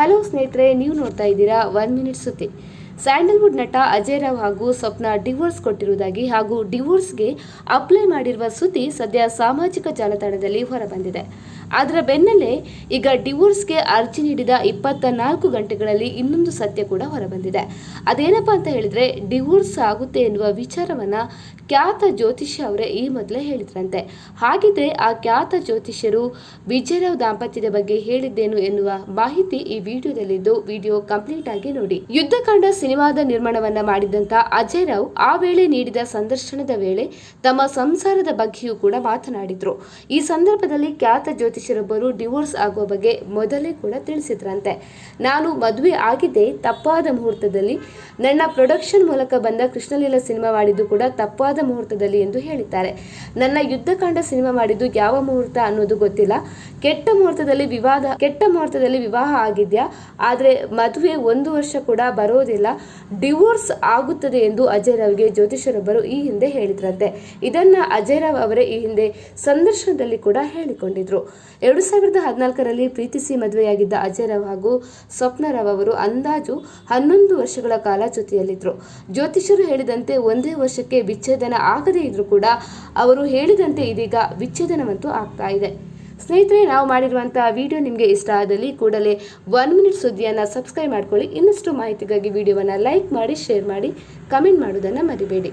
Hello ಸ್ನೇಹಿತರೆ, ನೀವು ನೋಡ್ತಾ ಇದ್ದೀರಾ ಒನ್ ಮಿನಿಟ್ ಸುದ್ದಿ. ಸ್ಯಾಂಡಲ್ವುಡ್ ನಟ ಅಜಯ್ ರಾವ್ ಹಾಗೂ ಸ್ವಪ್ನ ಡಿವೋರ್ಸ್ ಕೊಟ್ಟಿರುವುದಾಗಿ ಹಾಗೂ ಡಿವೋರ್ಸ್ಗೆ ಅಪ್ಲೈ ಮಾಡಿರುವ ಸುದ್ದಿ ಸದ್ಯ ಸಾಮಾಜಿಕ ಜಾಲತಾಣದಲ್ಲಿ ಹೊರಬಂದಿದೆ. ಅದರ ಬೆನ್ನಲ್ಲೇ ಈಗ ಡಿವೋರ್ಸ್ಗೆ ಅರ್ಜಿ ನೀಡಿದ ಇಪ್ಪತ್ತ ನಾಲ್ಕು ಗಂಟೆಗಳಲ್ಲಿ ಇನ್ನೊಂದು ಸತ್ಯ ಕೂಡ ಹೊರಬಂದಿದೆ. ಅದೇನಪ್ಪ ಅಂತ ಹೇಳಿದ್ರೆ, ಡಿವೋರ್ಸ್ ಆಗುತ್ತೆ ಎನ್ನುವ ವಿಚಾರವನ್ನ ಖ್ಯಾತ ಜ್ಯೋತಿಷ್ಯ ಅವರೇ ಈ ಮೊದಲೇ ಹೇಳಿದ್ರಂತೆ. ಹಾಗಿದ್ರೆ ಆ ಖ್ಯಾತ ಜ್ಯೋತಿಷ್ಯರು ವಿಜಯರಾವ್ ದಾಂಪತ್ಯದ ಬಗ್ಗೆ ಹೇಳಿದ್ದೇನು ಎನ್ನುವ ಮಾಹಿತಿ ಈ ವಿಡಿಯೋದಲ್ಲಿದ್ದು ವಿಡಿಯೋ ಕಂಪ್ಲೀಟ್ ಆಗಿ ನೋಡಿ. ಯುದ್ಧಕಾಂಡ ಸಿನಿಮಾದ ನಿರ್ಮಾಣವನ್ನ ಮಾಡಿದಂತ ಅಜಯ್ ರಾವ್ ಆ ವೇಳೆ ನೀಡಿದ ಸಂದರ್ಶನದ ವೇಳೆ ತಮ್ಮ ಸಂಸಾರದ ಬಗ್ಗೆಯೂ ಕೂಡ ಮಾತನಾಡಿದ್ರು. ಈ ಸಂದರ್ಭದಲ್ಲಿ ಖ್ಯಾತ ಜ್ಯೋತಿಷ್ಯರೊಬ್ಬರು ಡಿವೋರ್ಸ್ ಆಗುವ ಬಗ್ಗೆ ಮೊದಲೇ ಕೂಡ ತಿಳಿಸಿದ್ರಂತೆ. ನಾನು ಮದುವೆ ಆಗಿದ್ದೆ ತಪ್ಪಾದ ಮುಹೂರ್ತದಲ್ಲಿ ನನ್ನ ಪ್ರೊಡಕ್ಷನ್ ಮೂಲಕ ಬಂದ ಕೃಷ್ಣಲೀಲಾ ಸಿನಿಮಾ ಮಾಡಿದ್ದು ಕೂಡ ತಪ್ಪಾದ ಮುಹೂರ್ತದಲ್ಲಿ ಎಂದು ಹೇಳಿದ್ದಾರೆ. ನನ್ನ ಯುದ್ಧಕಾಂಡ ಸಿನಿಮಾ ಮಾಡಿದ್ದು ಯಾವ ಮುಹೂರ್ತ ಅನ್ನೋದು ಗೊತ್ತಿಲ್ಲ. ಕೆಟ್ಟ ಮುಹೂರ್ತದಲ್ಲಿ ವಿವಾದ, ಕೆಟ್ಟ ಮುಹೂರ್ತದಲ್ಲಿ ವಿವಾಹ ಆಗಿದ್ಯಾ? ಆದರೆ ಮದುವೆ ಒಂದು ವರ್ಷ ಕೂಡ ಬರೋದಿಲ್ಲ. ಡಿವೋರ್ಸ್ ಆಗುತ್ತದೆ ಎಂದು ಅಜಯ್ ರಾವ್ಗೆ ಜ್ಯೋತಿಷರೊಬ್ಬರು ಈ ಹಿಂದೆ ಹೇಳಿದ್ರಂತೆ. ಇದನ್ನ ಅಜಯ್ ರಾವ್ ಅವರೇ ಈ ಹಿಂದೆ ಸಂದರ್ಶನದಲ್ಲಿ ಕೂಡ ಹೇಳಿಕೊಂಡಿದ್ರು. ಎರಡು ಸಾವಿರದ ಹದಿನಾಲ್ಕರಲ್ಲಿ ಪ್ರೀತಿಸಿ ಮದುವೆಯಾಗಿದ್ದ ಅಜಯ್ ರಾವ್ ಹಾಗೂ ಸ್ವಪ್ನ ರಾವ್ ಅವರು ಅಂದಾಜು ಹನ್ನೊಂದು ವರ್ಷಗಳ ಕಾಲ ಜೊತೆಯಲ್ಲಿದ್ದರು. ಜ್ಯೋತಿಷರು ಹೇಳಿದಂತೆ ಒಂದೇ ವರ್ಷಕ್ಕೆ ವಿಚ್ಛೇದನ ಆಗದೇ ಇದ್ರೂ ಕೂಡ ಅವರು ಹೇಳಿದಂತೆ ಇದೀಗ ವಿಚ್ಛೇದನವಂತೂ ಆಗ್ತಾ ಇದೆ. ಸ್ನೇಹಿತರೆ, ನಾವು ಮಾಡಿರುವಂತಹ ವಿಡಿಯೋ ನಿಮಗೆ ಇಷ್ಟ ಆದಲ್ಲಿ ಕೂಡಲೇ ಒನ್ ಮಿನಿಟ್ ಸುದ್ದಿಯನ್ನು ಸಬ್ಸ್ಕ್ರೈಬ್ ಮಾಡ್ಕೊಳ್ಳಿ. ಇನ್ನಷ್ಟು ಮಾಹಿತಿಗಾಗಿ ವಿಡಿಯೋವನ್ನು ಲೈಕ್ ಮಾಡಿ, ಶೇರ್ ಮಾಡಿ, ಕಮೆಂಟ್ ಮಾಡೋದನ್ನು ಮರಿಬೇಡಿ.